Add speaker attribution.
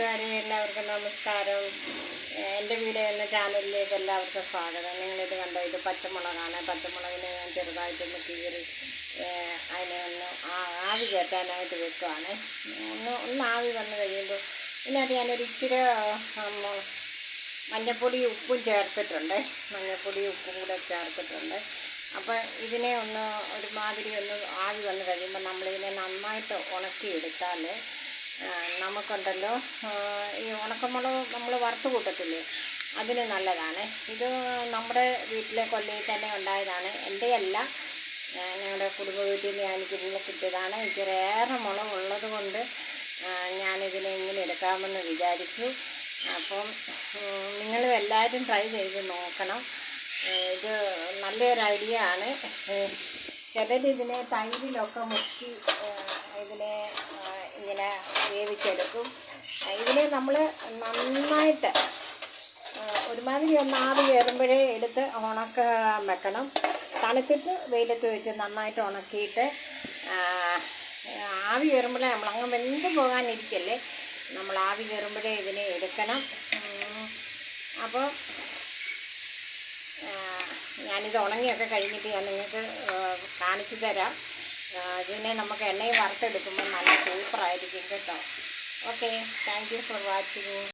Speaker 1: കൂട്ടുകാരെ എല്ലാവർക്കും നമസ്കാരം. എന്റെ വീഡിയോ എന്ന ചാനലിലേക്ക് എല്ലാവർക്കും സ്വാഗതം. നിങ്ങളിത് കണ്ടോ? ഇത് പച്ചമുളകാണ്. പച്ചമുളകിനെ ഞാൻ ചെറുതായിട്ടൊന്ന് കീറി അതിനെ ഒന്ന് ആവി കയറ്റാനായിട്ട് വെക്കുവാണ്. ഒന്ന് ഒന്ന് ആവി വന്നു കഴിയുമ്പോൾ ഇതിനകത്ത് ഞാനൊരു ഇച്ചിരി മഞ്ഞപ്പൊടി ഉപ്പും ചേർത്തിട്ടുണ്ട്. മഞ്ഞപ്പൊടി ഉപ്പും കൂടെ ചേർത്തിട്ടുണ്ട്. അപ്പോൾ ഇതിനെ ഒന്ന് ഒരുമാതിരി ഒന്ന് ആവി വന്ന് കഴിയുമ്പോൾ നമ്മളിതിനെ നന്നായിട്ട് ഉണക്കിയെടുത്താൽ നമുക്കുണ്ടല്ലോ. ഈ ഉണക്കമുളക് നമ്മൾ വറുത്ത് കൂട്ടത്തില്ലേ? അതിന് നല്ലതാണ്. ഇത് നമ്മുടെ വീട്ടിലെ കൊല്ലയിൽ തന്നെ ഉണ്ടായതാണ്. എന്റെ അല്ല ഞങ്ങളുടെ കുടുംബ വീട്ടിൽ ഞാൻ ഇതിന് കിട്ടിയതാണ്. എനിക്കൊരേറെ മുളക് ഉള്ളത് കൊണ്ട് ഞാനിതിനെ ഇങ്ങനെ എടുക്കാമെന്ന് വിചാരിച്ചു. അപ്പം നിങ്ങളും എല്ലാവരും ട്രൈ ചെയ്ത് നോക്കണം. ഇത് നല്ലൊരു ഐഡിയ ആണ്. ചിലരിതിനെ തൈരിലൊക്കെ മുക്കി ഇതിനെ ഇങ്ങനെ വേവിച്ചെടുക്കും. ഇതിനെ നമ്മൾ നന്നായിട്ട് ഒരുമാതിരി ഒന്ന് ആവി കയറുമ്പോഴേ എടുത്ത് ഉണക്കാൻ വെക്കണം. തണുത്തിട്ട് വെയിലത്ത് വെച്ച് നന്നായിട്ട് ഉണക്കിയിട്ട് ആവി കയറുമ്പോഴേ നമ്മൾ അങ്ങ് വെന്ത് പോകാനിരിക്കല്ലേ? നമ്മൾ ആവി കയറുമ്പോഴേ ഇതിനെ എടുക്കണം. അപ്പോൾ ഞാനിത് ഉണങ്ങിയൊക്കെ കഴിഞ്ഞിട്ട് ഞാൻ നിങ്ങൾക്ക് കാണിച്ചു തരാം. ഇതിനെ നമുക്ക് എണ്ണയിൽ വറുത്തെടുക്കുമ്പോൾ നല്ല സൂപ്പറായിരിക്കും കേട്ടോ. Okay thank you for watching